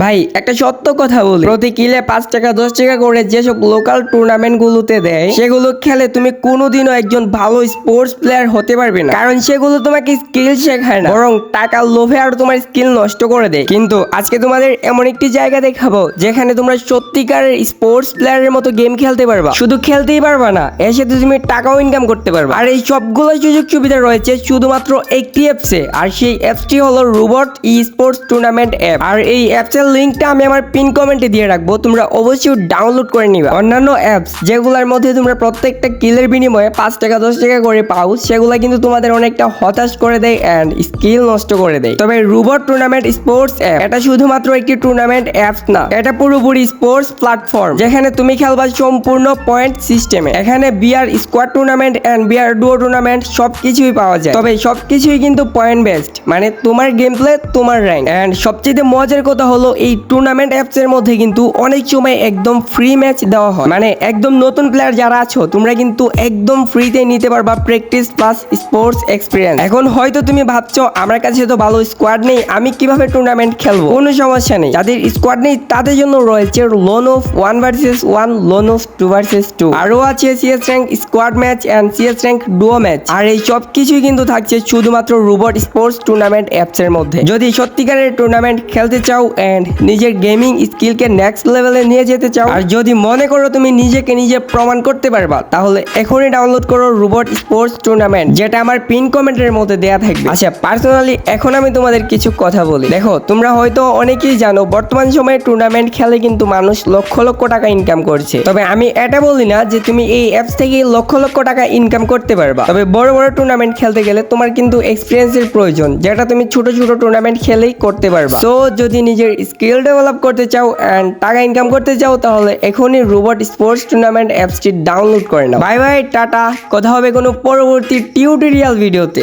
ভাই, একটা সত্য কথা বলি। প্রতি কিলে পাঁচ টাকা, দশ টাকা করে যেসব লোকাল টুর্নামেন্ট গুলোতে দেয়, সেগুলো খেলে তুমি কোনোদিনও একজন ভালো স্পোর্টস প্লেয়ার হতে পারবে না। কারণ সেগুলো তোমাকে স্কিল শেখায় না। বরং টাকার লোভে আর তোমার স্কিল নষ্ট করে দেয়। কিন্তু আজকে তোমাদের এমন একটি জায়গা দেখাবো, যেখানে তোমরা সত্যিকারের স্পোর্টস প্লেয়ারের মতো গেম খেলতে পারবা। শুধু খেলতেই পারবা না, এর সাথে তুমি টাকাও ইনকাম করতে পারবা। আর এই সবগুলো সুযোগ সুবিধা রয়েছে শুধুমাত্র একটি অ্যাপসে আর সেই অ্যাপসটি হলো রোবট ই স্পোর্টস টুর্নামেন্ট অ্যাপ আর এই অ্যাপসের লিঙ্কটা আমি আমার পিন কমেন্টে দিয়ে রাখব। তোমরা অবশ্যই ডাউনলোড করে নিবা। অন্যান্য অ্যাপস যেগুলোর মধ্যে তোমরা প্রত্যেকটা কিলের বিনিময়ে পাঁচ টাকা, দশ টাকা করে পাও, সেগুলো কিন্তু তোমাদের অনেকটা হতাশ করে দেয় অ্যান্ড স্কিল নষ্ট করে দেয়। তবে রোবট টুর্নামেন্ট স্পোর্টস অ্যাপ এটা শুধুমাত্র একটি টুর্নামেন্ট অ্যাপস না, এটা পুরোপুরি স্পোর্টস প্ল্যাটফর্ম যেখানে তুমি খেলবা সম্পূর্ণ পয়েন্ট সিস্টেমে এখানে bear squad tournament and bear duo tournament সবকিছুই পাওয়া যায়। তবে সবকিছুই কিন্তু পয়েন্ট বেসড মানে তোমার গেম প্লে তোমার র্যাঙ্ক অ্যান্ড সবচেয়ে মজার কথা হলো এই টুর্নামেন্ট অ্যাপস এর মধ্যে কিন্তু অনেক সময় একদম ফ্রি ম্যাচ দেওয়া হয়। মানে একদম নতুন প্লেয়ার যারা আছো, তোমরা কিন্তু একদম ফ্রিতে নিতে পারবা প্র্যাকটিস প্লাস স্পোর্টস এক্সপিরিয়েন্স এখন হয়তো তুমি ভাবছ, আমার কাছে তো ভালো স্কোয়াড নেই, আমি কীভাবে টুর্নামেন্ট খেলব? কোনো সমস্যা নেই। যাদের স্কোয়াড নেই, তাদের জন্য রয়েছে lone wolf one versus one lone wolf two versus two আরও আছে CS rank squad match and CS rank duo match আর এই সব কিছুই কিন্তু থাকছে শুধুমাত্র রোবট স্পোর্টস টুর্নামেন্ট অ্যাপস এর মধ্যে। যদি সত্যিকারের টুর্নামেন্ট খেলতে চাও অ্যান্ড নিজের গেমিং স্কিলকে নেক্সট লেভেলে নিয়ে যেতে চাও। আর যদি মনে করো তুমি নিজেকে নিজে প্রমাণ করতে পারবা, তাহলে এখনই ডাউনলোড করো রোবট স্পোর্টস টুর্নামেন্ট যেটা আমার পিন কমেন্টের মধ্যে দেয়া থাকবে। আচ্ছা পার্সোনালি এখন আমি তোমাদের কিছু কথা বলি। দেখো, তোমরা হয়তো অনেকেই জানো, বর্তমান সময়ে টুর্নামেন্ট খেলে কিন্তু মানুষ লক্ষ লক্ষ টাকা ইনকাম করছে। তবে আমি এটা বলি না যে তুমি এই অ্যাপস থেকে লক্ষ লক্ষ টাকা ইনকাম করতে পারবা। তবে বড় বড় টুর্নামেন্ট খেলতে গেলে তোমার কিন্তু এক্সপিরিয়েন্সের প্রয়োজন, যেটা তুমি ছোট ছোট টুর্নামেন্ট খেলেই করতে পারবা। তো যদি নিজের স্কিল ডেভেলপ করতে চাও অ্যান্ড টাকা ইনকাম করতে চাও, তাহলে এখনই রোবট স্পোর্টস টুর্নামেন্ট অ্যাপসটি ডাউনলোড করে নাও। বাই বাই, টাটা, কথা হবে কোনো পরবর্তী টিউটোরিয়াল ভিডিওতে